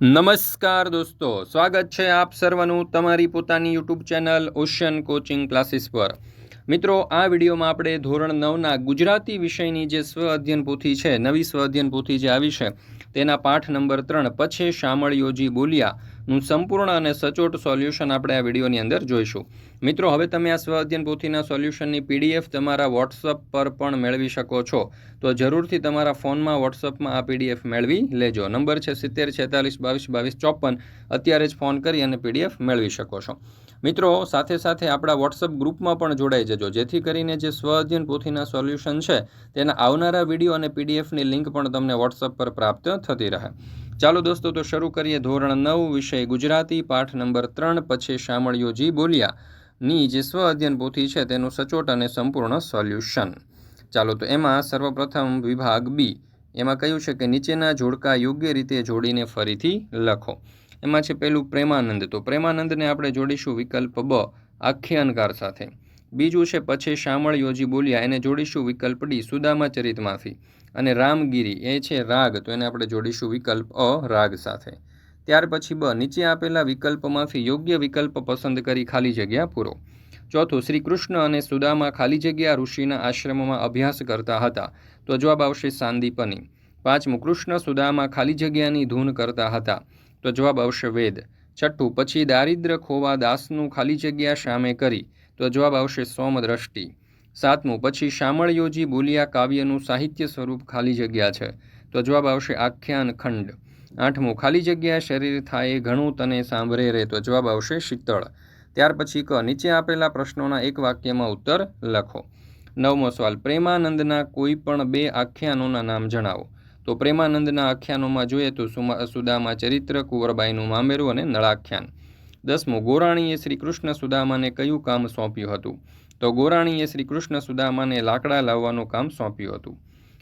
નમસ્કાર દોસ્તો, સ્વાગત છે આપ સર્વનું તમારી પોતાની YouTube channel Ocean coaching classes પર. મિત્રો, આ વિડીયોમાં આપણે ધોરણ નવના ગુજરાતી વિષયની જે સ્વ અધ્યયન પોથી છે, નવી સ્વ અધ્યયન પોથી જે આવી છે, તેના પાઠ નંબર ત્રણ, પછી શામળ યોજી બોલ્યાનું સંપૂર્ણ અને સચોટ સોલ્યુશન આપણે આ વિડીયોની અંદર જોઈશું. મિત્રો, હવે તમે આ સ્વ અધ્યયન પોથીના સોલ્યુશનની પીડીએફ તમારા વોટ્સઅપ પર પણ મેળવી શકો છો. તો જરૂરથી તમારા ફોનમાં વોટ્સઅપમાં આ પીડીએફ મેળવી લેજો. નંબર છે સિત્તેર, છેતાલીસ, બાવીસ બાવીસ, ચોપન. અત્યારે જ ફોન કરી અને પીડીએફ મેળવી શકો છો. મિત્રો, સાથે સાથે આપણા વોટ્સઅપ ગ્રુપમાં પણ જોડાઈ જજો. જેથી કરીને જે સ્વ અધ્યયન પોથીના સોલ્યુશન છે, તેના આવનારા વીડિયો અને પીડીએફની લિંક પણ તમને વોટ્સઅપ પર પ્રાપ્ત થતી રહે. ચાલો દોસ્તો, તો શરૂ કરીએ ધોરણ નવ વિષય ગુજરાતી, પાઠ નંબર ત્રણ, પછી શામળિયોજી બોલ્યાની જે સ્વ અધ્યયન પોથી છે, તેનું સચોટ અને સંપૂર્ણ સોલ્યુશન. ચાલો, તો એમાં સર્વપ્રથમ વિભાગ બી. એમાં કહ્યું છે કે નીચેના જોડકા યોગ્ય રીતે જોડીને ફરીથી લખો. એમાં છે પેલું પ્રેમાનંદ. તો પ્રેમાનંદને આપણે જોડીશું વિકલ્પ બ, આખ્યાનકાર સાથે. બીજું છે, પછી શામળ યોજી બોલ્યા, એને જોડીશું વિકલ્પ ડી, સુદામા ચરિતમાંથી અને રામગીરી, એ છે રાગ, તો એને આપણે જોડીશું વિકલ્પ અ, રાગ સાથે. ત્યાર પછી બ, નીચે આપેલા વિકલ્પમાંથી યોગ્ય વિકલ્પ પસંદ કરી ખાલી જગ્યા પૂરો. ચોથું, શ્રી કૃષ્ણ અને સુદામા ખાલી જગ્યા ઋષિના આશ્રમમાં અભ્યાસ કરતા હતા, તો જવાબ આવશે સાંદીપની. પાંચમું, કૃષ્ણ સુદામા ખાલી જગ્યાની ધૂન કરતા હતા, તો જવાબ આવશે વેદ. છઠ્ઠું, પછી દારિદ્ર ખોવા દાસનું ખાલી જગ્યા સામે કરી તો જવાબ આવશે સોમદ્રષ્ટિ. સાતમું, પછી શામળ યોજી બોલિયા કાવ્યનું સાહિત્ય સ્વરૂપ ખાલી જગ્યા છે. તો જવાબ આવશે આખ્યાન ખંડ. આઠમું, ખાલી જગ્યા શરીર થાય ઘણું તને સાંભળે રે. તો જવાબ આવશે શીતળ. ત્યાર પછી ક, નીચે આપેલા પ્રશ્નોના એક વાક્યમાં ઉત્તર લખો. નવમો સવાલ, પ્રેમાનંદના કોઈ પણ બે આખ્યાનોના નામ જણાવો. તો પ્રેમાનંદના આખ્યાનોમાં જોઈએ તો સુદામા ચરિત્ર, કુંવરબાઈનું મામેરું અને નળાખ્યાન. દસમું, ગોરાણીએ શ્રી કૃષ્ણ સુદામાને કયું કામ સોંપ્યું હતું? તો ગોરાણીએ શ્રી કૃષ્ણ સુદામાને લાકડા લાવવાનું કામ સોંપ્યું હતું.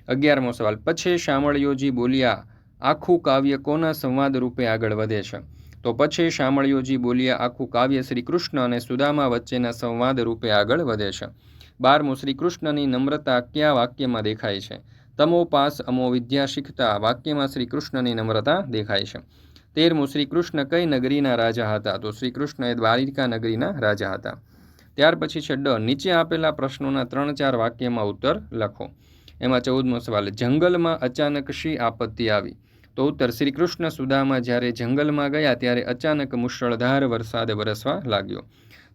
અગિયારમો સવાલ, પછી શામળિયોજી બોલ્યા, આખું કાવ્ય કોના સંવાદ રૂપે આગળ વધે છે? તો પછી શામળિયોજી બોલ્યા, આખું કાવ્ય શ્રી કૃષ્ણ અને સુદામા વચ્ચેના સંવાદ રૂપે આગળ વધે છે. બારમું શ્રી કૃષ્ણની નમ્રતા કયા વાક્યમાં દેખાય છે? તમો પાસ અમો વિદ્યા શીખતા વાક્યમાં શ્રી કૃષ્ણની નમ્રતા દેખાય છે. તેરમું શ્રી કૃષ્ણ કઈ નગરીના રાજા હતા? તો શ્રી કૃષ્ણ એ દ્વારિકા નગરીના રાજા હતા. ત્યાર પછી છે ડ નીચે આપેલા પ્રશ્નોના ત્રણ ચાર વાક્યમાં ઉત્તર લખો. એમાં ચૌદમો સવાલ, જંગલમાં અચાનક શી આપત્તિ આવી? તો ઉત્તર, શ્રી કૃષ્ણ સુદામાં જ્યારે જંગલમાં ગયા ત્યારે અચાનક મુશળધાર વરસાદ વરસવા લાગ્યો.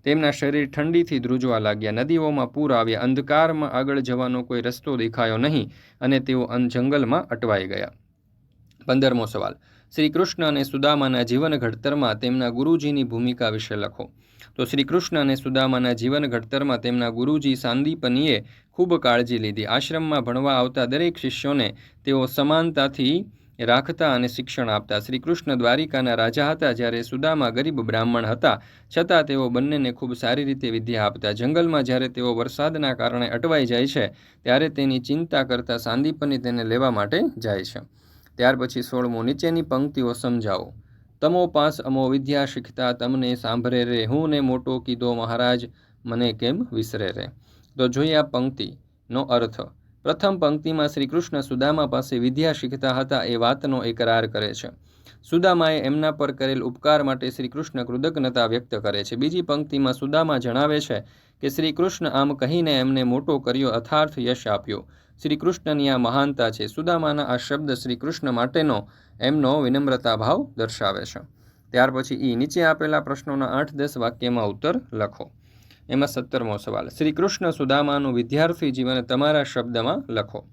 તેમના શરીર ઠંડીથી ધ્રુજવા લાગ્યા. નદીઓમાં પૂર આવ્યા. અંધકારમાં આગળ જવાનો કોઈ રસ્તો દેખાયો નહીં અને તેઓ જંગલમાં અટવાઈ ગયા. પંદરમો સવાલ શ્રી કૃષ્ણ અને સુદામાના જીવન ઘડતરમાં તેમના ગુરુજીની ભૂમિકા વિશે લખો. તો શ્રી કૃષ્ણ અને સુદામાના જીવન ઘડતરમાં તેમના ગુરુજી સાંદીપનીએ ખૂબ કાળજી લીધી. આશ્રમમાં ભણવા આવતા દરેક શિષ્યોને તેઓ સમાનતાથી રાખતા અને શિક્ષણ આપતા. શ્રી કૃષ્ણ દ્વારિકાના રાજા હતા જ્યારે સુદામા ગરીબ બ્રાહ્મણ હતા. છતાં તેઓ બંનેને ખૂબ સારી રીતે વિદ્યા આપતા. જંગલમાં જ્યારે તેઓ વરસાદના કારણે અટવાઈ જાય છે, ત્યારે તેની ચિંતા કરતા સાંદીપની તેને લેવા માટે જાય છે. ત્યાર પછી સોળમું નીચેની પંક્તિઓ સમજાવો. તમો પાસ અમો વિદ્યા શીખતા તમને સાંભળે રે, હું ને મોટો કીધો મહારાજ, મને કેમ વિસરે રે? તો જોઈએ આ પંક્તિનો અર્થ. પ્રથમ પંક્તિમાં શ્રી કૃષ્ણ સુદામા પાસે વિદ્યા શીખતા હતા એ વાતનો એકરાર કરે છે. સુદામાએ એમના પર કરેલ ઉપકાર માટે શ્રી કૃષ્ણ કૃતજ્ઞતા વ્યક્ત કરે છે. બીજી પંક્તિમાં સુદામા જણાવે છે કે શ્રી કૃષ્ણ આમ કહીને એમને મોટો કર્યો અથાર્થ યશ આપ્યો. શ્રી કૃષ્ણની આ મહાનતા છે. સુદામાના આ શબ્દ શ્રી કૃષ્ણ માટેનો એમનો વિનમ્રતા ભાવ દર્શાવે છે. ત્યાર પછી ઈ નીચે આપેલા પ્રશ્નોના આઠ દસ વાક્યમાં ઉત્તર લખો. એમાં સત્તરમો સવાલ શ્રી કૃષ્ણ સુદામાનું વિદ્યાર્થી જીવન તમારા શબ્દમાં લખો.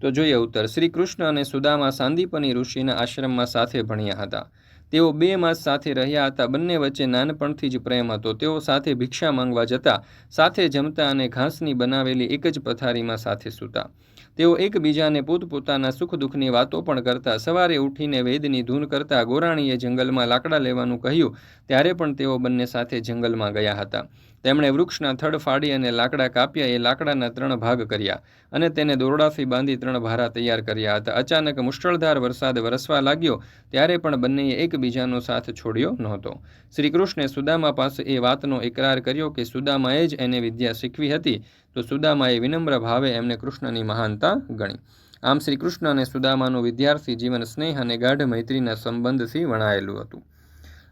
તો જોઈએ ઉત્તર. શ્રી કૃષ્ણ અને સુદામા સાંદીપની ઋષિના આશ્રમમાં સાથે ભણ્યા હતા. તેઓ બે માસ સાથે રહ્યા હતા. બંને વચ્ચે નાનપણથી જ પ્રેમ હતો. તેઓ સાથે ભિક્ષા માંગવા જતા, સાથે જમતા અને ઘાસની બનાવેલી એક જ પથારીમાં સાથે સૂતા. તેઓ એકબીજાને પોતપોતાના સુખ દુઃખની વાતો પણ કરતા સવારે ઉઠીને વેદની ધૂન કરતા ગોરાણીએ જંગલમાં લાકડા લેવાનું કહ્યું, ત્યારે પણ તેઓ બંને સાથે જંગલમાં ગયા હતા. તેમણે વૃક્ષના થડ ફાડી અને લાકડા કાપ્યા, એ લાકડાના ત્રણ ભાગ કર્યા અને તેને દોરડાથી બાંધી ત્રણ ભારા તૈયાર કર્યા હતા. અચાનક મુશળધાર વરસાદ વરસવા લાગ્યો, ત્યારે પણ બંનેએ એકબીજાનો સાથ છોડ્યો નહોતો. શ્રીકૃષ્ણે સુદામા પાસે એ વાતનો એકરાર કર્યો કે સુદામાએ જ એને વિદ્યા શીખવી હતી. તો સુદામાએ વિનમ્ર ભાવે એમને કૃષ્ણની મહાનતા ગણી. આમ શ્રી કૃષ્ણ અને સુદામાનું વિદ્યાર્થી જીવન, સ્નેહ અને ગાઢ મૈત્રીના સંબંધથી વણાયેલું હતું.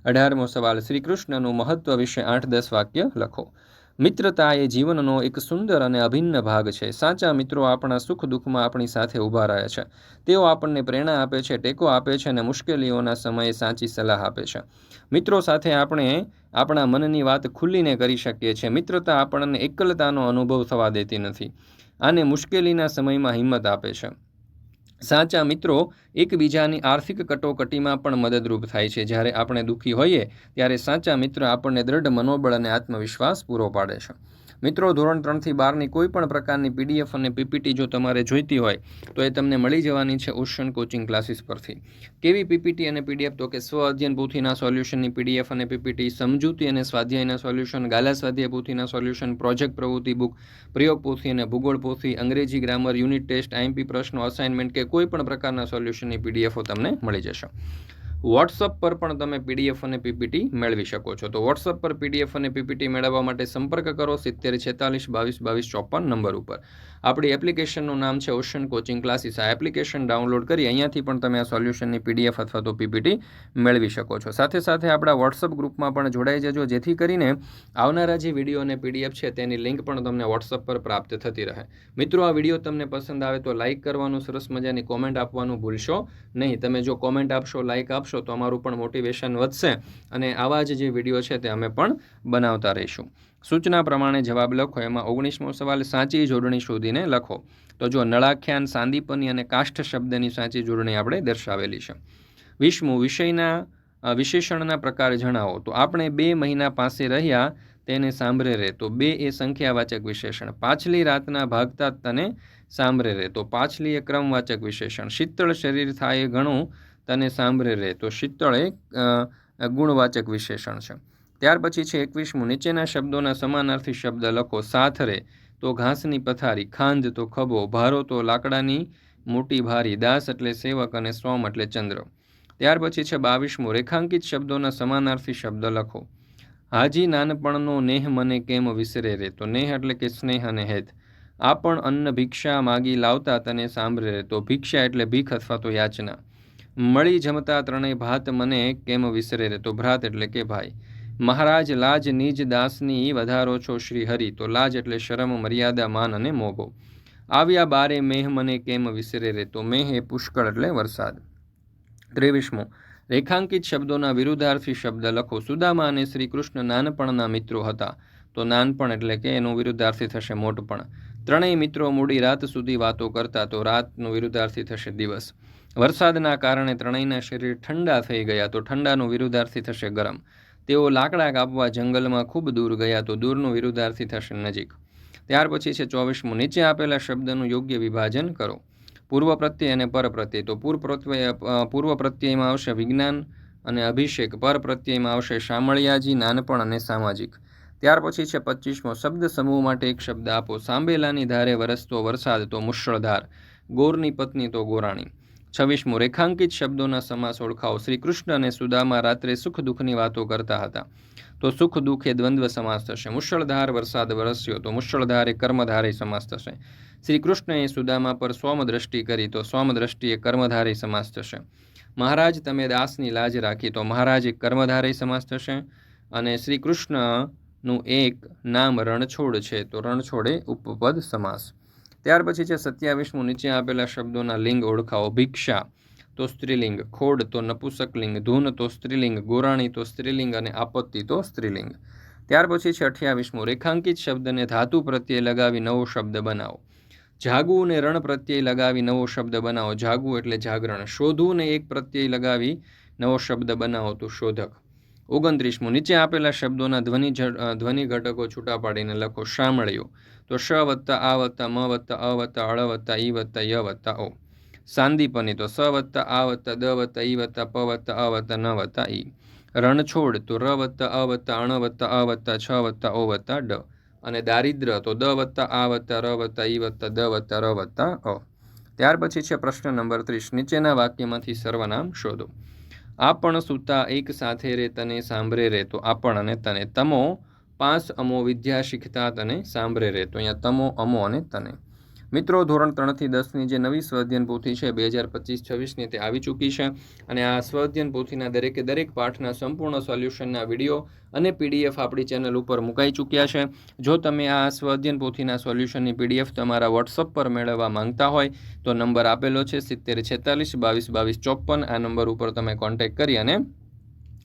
અઢારમો સવાલ શ્રી કૃષ્ણનું મહત્વ વિશે આઠ દસ વાક્ય લખો. મિત્રતા એ જીવનનો એક સુંદર અને અભિન્ન ભાગ છે. સાચા મિત્રો આપણા સુખ દુઃખમાં આપણી સાથે ઊભા રહે છે. તેઓ આપણને પ્રેરણા આપે છે, ટેકો આપે છે અને મુશ્કેલીઓના સમયે સાચી સલાહ આપે છે. મિત્રો સાથે આપણે આપણા મનની વાત ખુલ્લીને કરી શકીએ છીએ. મિત્રતા આપણને એકલતાનો અનુભવ થવા દેતી નથી આને મુશ્કેલીના સમયમાં હિંમત આપે છે. સાચા મિત્રો, એકબીજાની આર્થિક કટોકટીમાં પણ મદદરૂપ થાય છે. જ્યારે આપણે દુઃખી હોઈએ, ત્યારે સાચા મિત્ર આપણને દ્રઢ મનોબળ અને આત્મવિશ્વાસ પૂરો પાડે છે. મિત્રો, ધોરણ ત્રણથી બારની કોઈ પણ પ્રકારની પીડીએફ અને પીપીટી જો તમારે જોઈતી હોય, તો એ તમને મળી જવાની છે ઓશન કોચિંગ ક્લાસીસ પરથી. કેવી પીપીટી અને પીડીએફ તો કે સ્વ અધ્યયન પૂથીના સોલ્યુશનની પીડીએફ અને પીપીટી સમજૂતી અને સ્વાધ્યાયના સોલ્યુશન, ગાલા સ્વાધ્યાય પૂથીના સોલ્યુશન, પ્રોજેક્ટ પ્રવૃત્તિ બુક, પ્રયોગ પોથી અને ભૂગોળ પોથી અંગ્રેજી ગ્રામર, યુનિટ ટેસ્ટ આઈએમપી પ્રશ્નો, અસાઇનમેન્ટ કે કોઈ પણ પ્રકારના સોલ્યુશનની પીડીએફો તમને મળી જશે. વોટ્સઅપ પર પણ તમે પીડીએફ અને પીપીટી મેળવી શકો છો. તો વોટ્સઅપ પર પીડીએફ અને પીપીટી મેળવવા માટે સંપર્ક કરો સિત્તેર, છેતાલીસ, બાવીસ બાવીસ ચોપન નંબર ઉપર. આપણી એપ્લિકેશનનું નામ છે ઓશન કોચિંગ ક્લાસીસ આ એપ્લિકેશન ડાઉનલોડ કરી અહીંયાથી પણ તમે આ સોલ્યુશનની પીડીએફ અથવા તો પીપીટી મેળવી શકો છો. સાથે સાથે આપણા વોટ્સઅપ ગ્રુપમાં પણ જોડાઈ જજો, જેથી કરીને આવનારા જે વીડિયો અને પીડીએફ છે તેની લિંક પણ તમને વોટ્સઅપ પર પ્રાપ્ત થતી રહે. મિત્રો, આ વીડિયો તમને પસંદ આવે તો લાઇક કરવાનું, સરસ મજાની કોમેન્ટ આપવાનું ભૂલશો નહીં. તમે જો કોમેન્ટ આપશો લાઇક આપશો આપશો તો અમારું પણ મોટિવેશન વધશે અને આવા જ જે વીડિયો છે તે અમે પણ બનાવતા રહીશું. સૂચના પ્રમાણે જવાબ લખો, એમાં ઓગણીસમો સવાલ, સાચી જોડણી શોધીને લખો. તો જો નળાખ્યાન સાંદીપની અને કાષ્ઠ શબ્દની સાચી જોડણી આપણે દર્શાવેલી છે. વિષ્મુ, વિષયના વિશેષણના પ્રકાર જણાવો. તો આપણે બે મહિના પાસે રહ્યા, તેને સાંભળે રહે. તો બે એ સંખ્યાવાચક વિશેષણ. પાછલી રાતના ભાગતા તને સાંભળે રહે. તો પાછલી એ ક્રમવાચક વિશેષણ. શીતળ શરીર થાય ઘણું તને સાંભળે રહે તો શીતળ એક ગુણવાચક વિશેષણ છે. ત્યાર પછી છે એકવીસમું. નીચેના શબ્દોના સમાનાર્થી શબ્દ લખો, સાથ રે. તો ઘાસની પથારી, ખાંજ તો ખભો, ભારો તો લાકડાની મોટી ભારી દાસ એટલે સેવક અને સોમ એટલે ચંદ્ર. ત્યાર પછી છે બાવીસમું. રેખાંકિત શબ્દોના સમાનાર્થી શબ્દ લખો, હાજી નાનપણનો નેહ મને કેમ વિસરે રે? તો નેહ એટલે કે સ્નેહ અને હેત. આ પણ અન્ન ભિક્ષા માગી લાવતા તને સાંભળે રે. તો ભિક્ષા એટલે ભીખ અથવા તો યાચના. મળી જમતા ત્રણેય ભાત મને કેમ વિસરે રે? ભ્રાત એટલે કે ભાઈ. મહારાજ, લાજ નિજ દાસની વધારો છો શ્રી હરિ તો લાજ એટલે શરમ, મર્યાદા, માન અને મોભો આવ્યા બારે મેહ મને કેમ વિસરે રે? મેહ એ પુષ્કળ એટલે વરસાદ. ત્રેવીસમો. રેખાંકિત શબ્દોના વિરુદ્ધાર્થી શબ્દ લખો. સુદામા અને શ્રી કૃષ્ણ નાનપણના મિત્રો હતા. તો નાનપણ એટલે કે એનું વિરુદ્ધાર્થી થશે મોટપણ. ત્રણેય મિત્રો મૂડી રાત સુધી વાતો કરતા, તો રાતનું વિરુદ્ધાર્થી થશે દિવસ. વરસાદના કારણે ત્રણેયના શરીર ઠંડા થઈ ગયા તો ઠંડાનું વિરુદ્ધાર્થી થશે ગરમ. તેઓ લાકડા કાપવા જંગલમાં ખૂબ દૂર ગયા તો દૂરનું વિરુદ્ધાર્થી થશે નજીક. ત્યાર પછી છે ચોવીસમું. નીચે આપેલા શબ્દનું યોગ્ય વિભાજન કરો. પૂર્વ પ્રત્યય અને પર પ્રત્યય. તો પૂર્વ પ્રત્યય પૂર્વ પ્રત્યયમાં આવશે વિજ્ઞાન અને અભિષેક. પર પ્રત્યયમાં આવશે શામળિયાજી, નાનપણ અને સામાજિક. ત્યાર પછી છે પચીસમો શબ્દ સમૂહ માટે એક શબ્દ આપો. સાંભેલાની ધારે વરસતો વરસાદ તો મુશળધાર. ગોરની પત્ની તો ગોરાણી. છવ્વીસમું રેખાંકિત શબ્દોના સમાસ ઓળખાવો શ્રી કૃષ્ણ અને સુદામા રાત્રે સુખ દુઃખની વાતો કરતા હતા. તો સુખ દુઃખ એ દ્વંદ્વ સમાસ થશે. મુશળધાર વરસાદ વરસ્યો તો મુશળધાર એ કર્મધારી સમાસ થશે. શ્રી કૃષ્ણએ સુદામા પર સોમ દ્રષ્ટિ કરી તો સોમ દ્રષ્ટિ એ કર્મધારી સમાસ થશે. મહારાજ, તમે દાસની લાજ રાખી તો મહારાજ એક કર્મધારી સમાસ થશે અને શ્રી કૃષ્ણનું એક નામ રણછોડ છે તો રણછોડે ઉપપદ સમાસ. ત્યાર પછી છે સત્યાવીસમું નીચે આપેલા શબ્દોના લિંગ ઓળખાવો ભિક્ષા, તો સ્ત્રીલિંગ ખોડ, તો નપુસકલિંગ ધૂન, તો સ્ત્રીલિંગ ગોરાણી, તો સ્ત્રીલિંગ અને આપત્તિ, તો સ્ત્રીલિંગ. ત્યાર પછી છે અઠ્યાવીસમું રેખાંકિત શબ્દને ધાતુ પ્રત્યે લગાવી નવો શબ્દ બનાવો. જાગવું ને રણ પ્રત્યય લગાવી નવો શબ્દ બનાવો. જાગવું એટલે જાગરણ. શોધવું ને એક પ્રત્યય લગાવી નવો શબ્દ બનાવો તો શોધક. ઓગણત્રીસમું નીચે આપેલા શબ્દોના ધ્વનિ ધ્વનિ ઘટકો છૂટા પાડીને લખો, શામળિયો. તો શ વત્તા આ વત્તા મ વત્તા અ વત્તા અળ વત્તા ઈ વત્તા ય વત્તા ઓ સાંદીપની તો સ વત્તા આ વત્તા દ વત્તા ઈ વત્તા પ વત્તા અ વત્તા ન વત્તા ઈ રણછોડ તો ર વત્તા અ વત્તા અણ વત્તા અ વત્તા છ વત્તા ઓ વત્તા ડ અને દારિદ્ર તો દ વત્તા આ વત્તા ર વત્તા ઈ વત્તા દ વત્તા ર વત્તા અ। ત્યાર પછી છે પ્રશ્ન નંબર ત્રીસ. નીચેના વાક્યમાંથી સર્વનામ શોધો। આપણ સૂતા એક સાથે રે તને સાંભળે રે તો આપણ અને તને તમો પાંચ અમો વિદ્યા શીખતા તને સાંભળે રહે તો અહીંયા તમો, અમો અને તને. મિત્રો, ધોરણ ત્રણથી દસની જે નવી સ્વઅધ્યયન પોથી છે, બે હજાર પચીસ છવ્વીસની તે આવી ચૂકી છે અને આ સ્વઅધ્યયન પોથીના દરેકે દરેક પાઠના સંપૂર્ણ સોલ્યુશનના વીડિયો અને પીડીએફ આપણી ચેનલ ઉપર મુકાઈ ચૂક્યા છે. જો તમે આ સ્વઅધ્યયન પોથીના સોલ્યુશનની પીડીએફ તમારા વોટ્સઅપ પર મેળવવા માંગતા હોય, તો નંબર આપેલો છે સિત્તેર છેતાલીસ બાવીસ બાવીસ ચોપન. આ નંબર ઉપર તમે કોન્ટેક્ટ કરી અને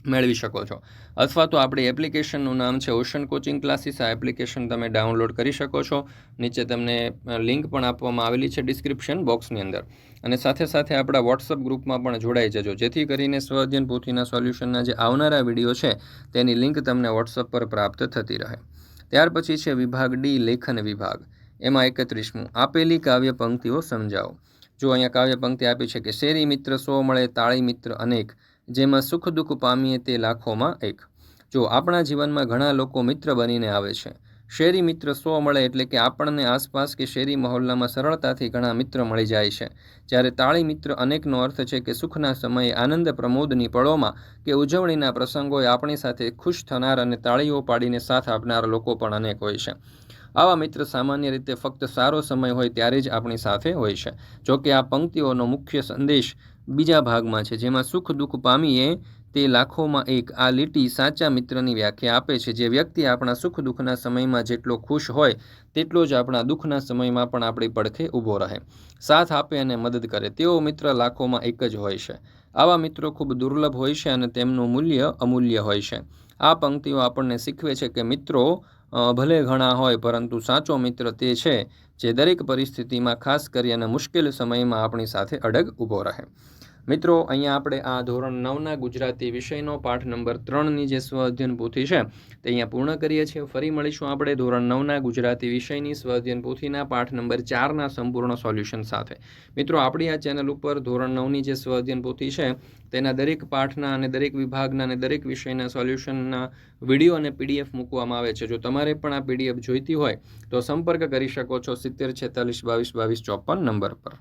મેળવી શકો છો. અથવા તો આપણી એપ્લિકેશનનું નામ છે ઓશન કોચિંગ ક્લાસીસ આ એપ્લિકેશન તમે ડાઉનલોડ કરી શકો છો. નીચે તમને લિંક પણ આપવામાં આવેલી છે ડિસ્ક્રિપ્શન બોક્સની અંદર. અને સાથે સાથે આપણા વોટ્સઅપ ગ્રુપમાં પણ જોડાઈ જજો. જેથી કરીને સ્વ અધ્યયન પોથીના સોલ્યુશનના જે આવનારા વીડિયો છે, તેની લિંક તમને વોટ્સઅપ પર પ્રાપ્ત થતી રહે. ત્યાર પછી છે વિભાગ ડી લેખન વિભાગ. એમાં એકત્રીસમું. આપેલી કાવ્ય પંક્તિઓ સમજાવો. જો અહીંયા કાવ્ય પંક્તિ આપી છે કે શેરી મિત્ર સો મળે, તાળી મિત્ર અનેક. જેમાં સુખ દુઃખ પામીએ તે લાખોમાં એક. જો આપણા જીવનમાં ઘણા લોકો મિત્ર બનીને આવે છે, શેરી મિત્ર સો મળે એટલે કે આપણને આસપાસ કે શેરી મહોલ્લામાં સરળતાથી ઘણા મિત્ર મળી જાય છે. જ્યારે તાળી મિત્ર અનેકનો અર્થ છે કે સુખના સમયે આનંદ પ્રમોદની પળોમાં કે ઉજવણીના પ્રસંગોએ આપણી સાથે ખુશ થનાર અને તાળીઓ પાડીને સાથ આપનાર લોકો પણ અનેક હોય છે. આવા મિત્ર સામાન્ય રીતે ફક્ત સારો સમય હોય ત્યારે જ આપણી સાથે હોય છે. જોકે આ પંક્તિઓનો મુખ્ય સંદેશ બીજા ભાગમાં છે, જેમાં સુખ દુઃખ પામીએ તે લાખોમાં એક આ લીટી સાચા મિત્રની વ્યાખ્યા આપે છે, જે વ્યક્તિ આપણા સુખ દુઃખના સમયમાં જેટલો ખુશ હોય તેટલો જ આપણા દુઃખના સમયમાં પણ આપણી પડખે ઊભો રહે, સાથ આપે અને મદદ કરે. તેવો મિત્ર લાખોમાં એક જ હોય છે. આવા મિત્રો ખૂબ દુર્લભ હોય છે અને તેમનું મૂલ્ય અમૂલ્ય હોય છે. આ પંક્તિઓ આપણને શીખવે છે કે મિત્રો ભલે ઘણા હોય પરંતુ સાચો મિત્ર તે છે જે દરેક પરિસ્થિતિમાં ખાસ કરી અને મુશ્કેલ સમયમાં આપણી સાથે અડગ ઊભો રહે. મિત્રો, અહીંયા આપણે આ ધોરણ નવના ગુજરાતી વિષયનો પાઠ નંબર ત્રણની જે સ્વ અધ્યયન પોથી છે, તે અહીંયા પૂર્ણ કરીએ છીએ. ફરી મળીશું આપણે ધોરણ નવના ગુજરાતી વિષયની સ્વ અધ્યયન પોથીના પાઠ નંબર ચારના સંપૂર્ણ સોલ્યુશન સાથે. મિત્રો, આપણી આ ચેનલ ઉપર ધોરણ નવની જે સ્વ અધ્યયન પોથી છે, તેના દરેક પાઠના અને દરેક વિભાગના અને દરેક વિષયના સોલ્યુશનના વીડિયો અને પીડીએફ મૂકવામાં આવે છે. જો તમારે પણ આ પીડીએફ જોઈતી હોય, તો સંપર્ક કરી શકો છો સિત્તેર છેતાલીસ બાવીસ બાવીસ ચોપન નંબર પર.